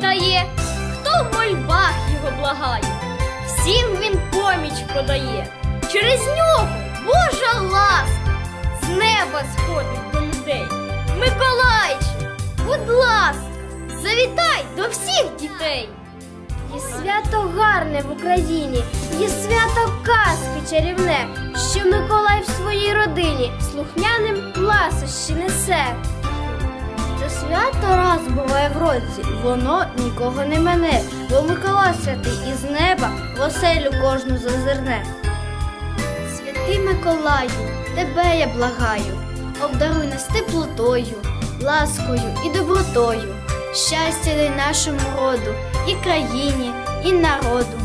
кожен хто в мольбах його благає, всім він поміч подає. Через нього Божа ласка з неба сходить до людей. Миколайче, будь ласка, завітай до всіх дітей. Є свято гарне в Україні, є свято казки чарівне, що Миколай в своїй родині слухняним ласощі несе. Свято раз буває в році, воно нікого не мене, бо Миколай святий із неба в оселю кожну зазирне. Святий Миколаю, тебе я благаю, обдаруй нас теплотою, ласкою і добротою, щастя дай нашому роду, і країні, і народу.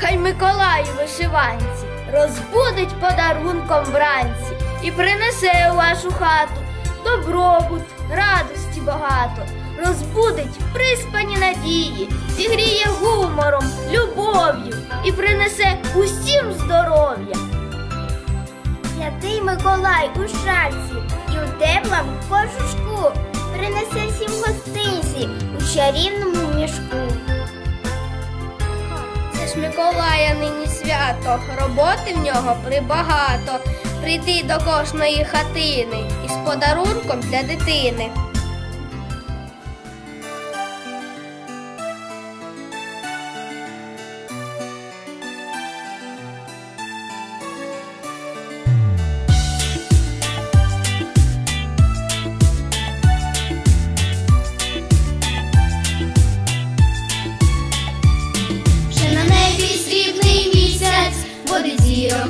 Хай Миколай вишиванці розбудить подарунком вранці і принесе у вашу хату добробут, радості багато, розбудить приспані надії, зігріє гумором, любов'ю і принесе усім здоров'я. Святий Миколай у шальці і у теплому кожушку принесе всім гостинці у чарівному мішку. Це ж Миколая нині свято, роботи в нього прибагато. Прийти до кожної хатини із подарунком для дитини.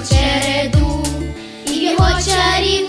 Вже на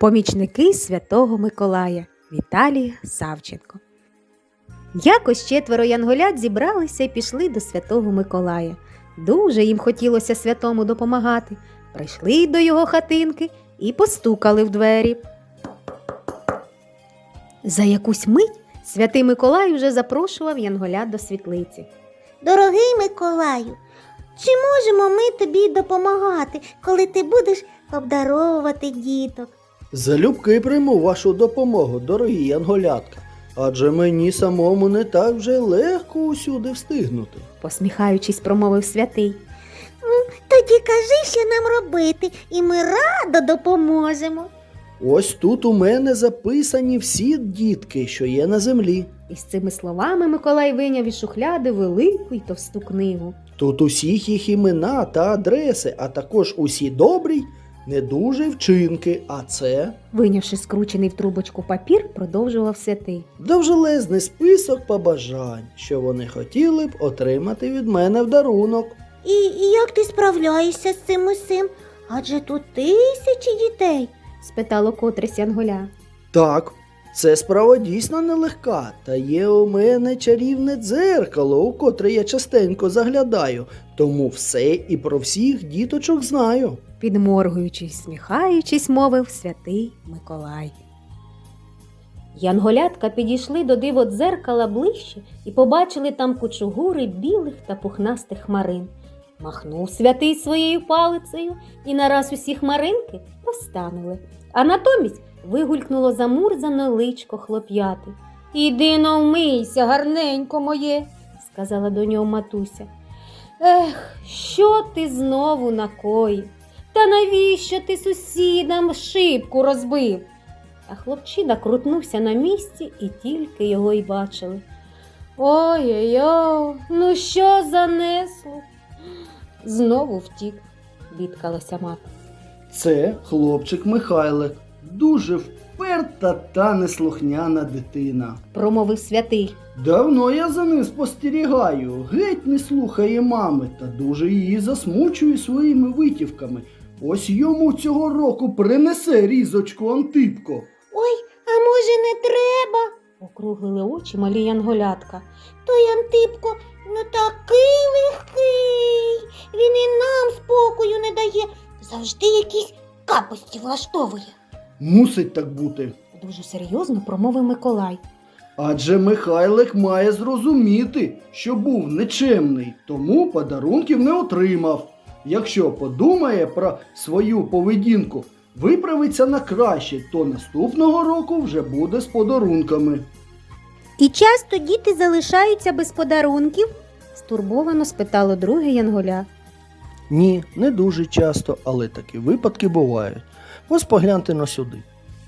Помічники святого Миколая Віталій Савченко. Якось четверо янголят зібралися і пішли до святого Миколая. Дуже їм хотілося святому допомагати. Прийшли до його хатинки і постукали в двері. За якусь мить святий Миколай вже запрошував янголят до світлиці. Дорогий Миколаю, чи можемо ми тобі допомагати, коли ти будеш обдаровувати діток? Залюбки прийму вашу допомогу, дорогі янголятка, адже мені самому не так вже легко усюди встигнути. Посміхаючись, промовив святий. Тоді кажи, що нам робити, і ми радо допоможемо. Ось тут у мене записані всі дітки, що є на землі. І з цими словами Миколай вийняв із шухляди велику й товсту книгу. Тут усіх їх імена та адреси, а також усі добрі, не дуже вчинки. А це Вийнявши скручений в трубочку папір, продовжував святий. довжелезний список побажань, що вони хотіли б отримати від мене в дарунок. І, і як ти справляєшся з цим усім? Адже тут тисячі дітей. спитало котре Янголя. Так, це справа дійсно нелегка, та є у мене чарівне дзеркало, у котре я частенько заглядаю, тому все і про всіх діточок знаю. Підморгуючись, сміхаючись, мовив святий Миколай. Янголятка підійшли до диво дзеркала ближче і побачили там кучугури білих та пухнастих хмарин. Махнув святий своєю палицею, і нараз усі хмаринки розтанули, а натомість вигулькнуло замурзане личко хлоп'яти. Іди но вмийся, гарненько моє, сказала до нього матуся. Ех, що ти знову накоїв? Та навіщо ти сусідам шибку розбив? А хлопчина крутнувся на місці і тільки його й бачили. Ой-ой-ой, ну що занесло? Знову втік, бідкалася мати. Це хлопчик Михайлик, дуже вперта та неслухняна дитина. Промовив святий. Давно я за ним спостерігаю, геть не слухає мами та дуже її засмучує своїми витівками. Ось йому цього року принесе різочку Антипко. Ой, а може не треба? Округлили очі малі янголятка. Той Антипко, ну такий легкий. Він і нам спокою не дає. Завжди якісь капості влаштовує. Мусить так бути. Дуже серйозно промовив Миколай. Адже Михайлик має зрозуміти, що був нечемний, тому подарунків не отримав. Якщо подумає про свою поведінку, виправиться на краще, то наступного року вже буде з подарунками. І часто діти залишаються без подарунків. Стурбовано спитало друге янголя. Ні, не дуже часто, але такі випадки бувають. Ось погляньте на сюди.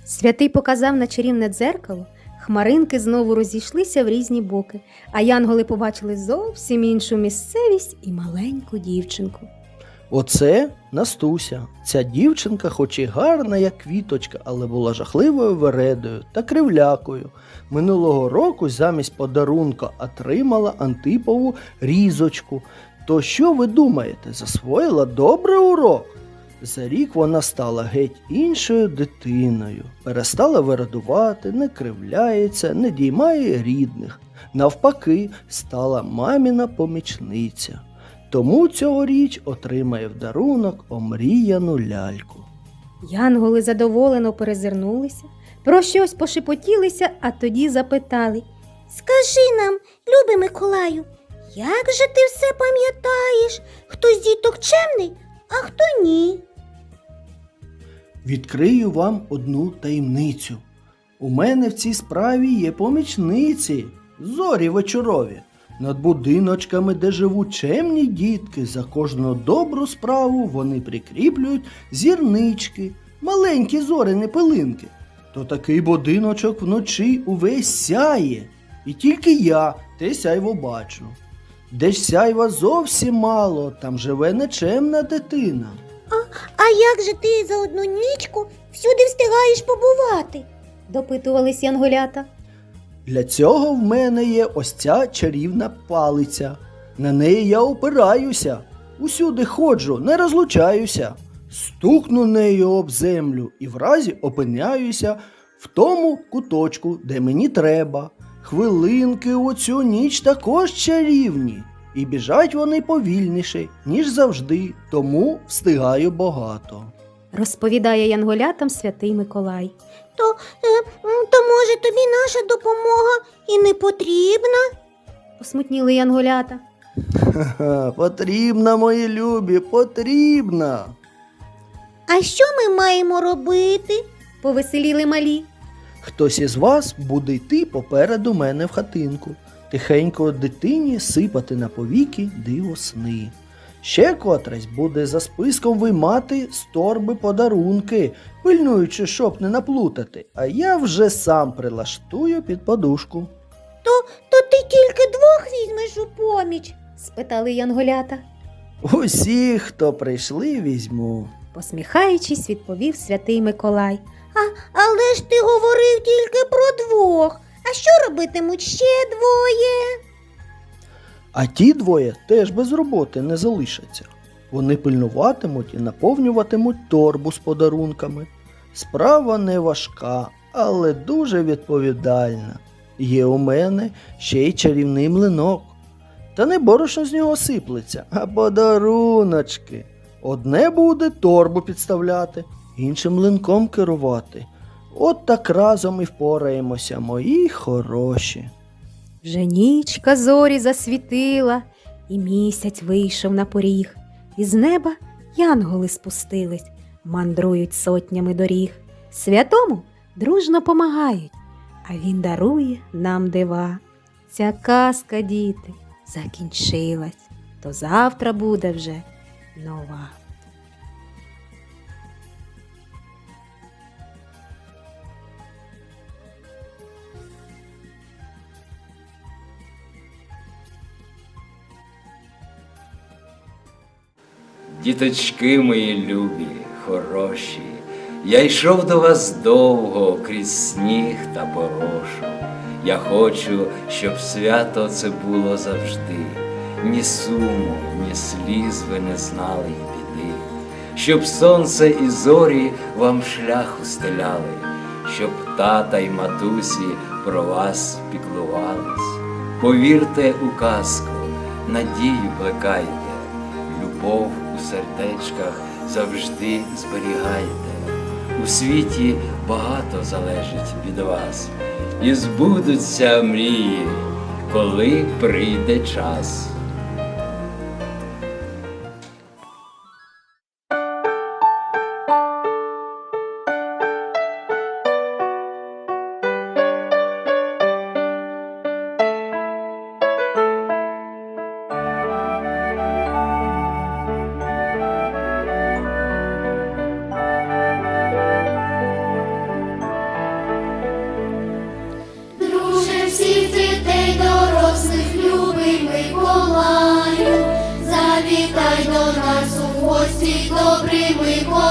Святий показав на чарівне дзеркало. Хмаринки знову розійшлися в різні боки, а янголи побачили зовсім іншу місцевість і маленьку дівчинку. Оце Настуся. Ця дівчинка, хоч і гарна, як квіточка, але була жахливою вередою та кривлякою. Минулого року замість подарунка отримала Антипову різочку. То що ви думаєте, засвоїла добрий урок? За рік вона стала геть іншою дитиною, перестала вирадувати, не кривляється, не діймає рідних. Навпаки, стала маміна помічниця. Тому цьогоріч отримає в дарунок омріяну ляльку. Янголи задоволено перезирнулися, про щось пошепотілися, а тоді запитали. Скажи нам, любий Миколаю, як же ти все пам'ятаєш? Хто з діток чемний, а хто ні? Відкрию вам одну таємницю. У мене в цій справі є помічниці, зорі вечорові. Над будиночками, де живуть чемні дітки, за кожну добру справу вони прикріплюють зірнички, маленькі зоряні пилинки. То такий будиночок вночі увесь сяє, і тільки я те сяйво бачу. Де ж сяйва зовсім мало, там живе нечемна дитина. А як же ти за одну нічку всюди встигаєш побувати? Допитувались янголята. Для цього в мене є ось ця чарівна палиця. На неї я опираюся, усюди ходжу, не розлучаюся. Стукну нею об землю і вразі опиняюся в тому куточку, де мені треба. Хвилинки у цю ніч також чарівні, і біжать вони повільніше, ніж завжди, тому встигаю багато. Розповідає янголятам святий Миколай. То, е, то може тобі наша допомога і не потрібна? Посмутніли янголята. Ха-ха, потрібна, мої любі, потрібна. А що ми маємо робити? Повеселіли малі. Хтось із вас буде йти попереду мене в хатинку, тихенько дитині сипати на повіки диво сни. Ще котрась буде за списком виймати з торби подарунки, пильнуючи, щоб не наплутати, а я вже сам прилаштую під подушку. То ти тільки двох візьмеш у поміч. спитали янголята. Усіх, хто прийшли, візьму. Посміхаючись, відповів святий Миколай. Але ж ти говорив тільки про двох. А що робитимуть ще двоє? А ті двоє теж без роботи не залишаться. Вони пильнуватимуть і наповнюватимуть торбу з подарунками. Справа не важка, але дуже відповідальна. Є у мене ще й чарівний млинок. Та не борошно з нього сиплеться, а подаруночки. Одне буде торбу підставляти, іншим млинком керувати. От так разом і впораємося, мої хороші. Вже нічка зорі засвітила, і місяць вийшов на поріг. Із неба янголи спустились, мандрують сотнями доріг. Святому дружно помагають, а він дарує нам дива. Ця казка, діти, закінчилась, то завтра буде вже нова. Діточки мої любі, хороші, я йшов до вас довго крізь сніг та порошу. Я хочу, щоб свято це було завжди, ні суму, ні сліз ви не знали й біди, щоб сонце і зорі вам шлях устеляли, щоб тата й матусі про вас піклувались. Повірте у казку, надію плекайте, любов у сердечках завжди зберігайте. У світі багато залежить від вас, і збудуться мрії, коли прийде час.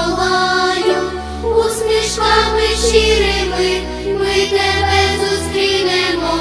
доланю, усмішками щирими ми тебе зустрінемо.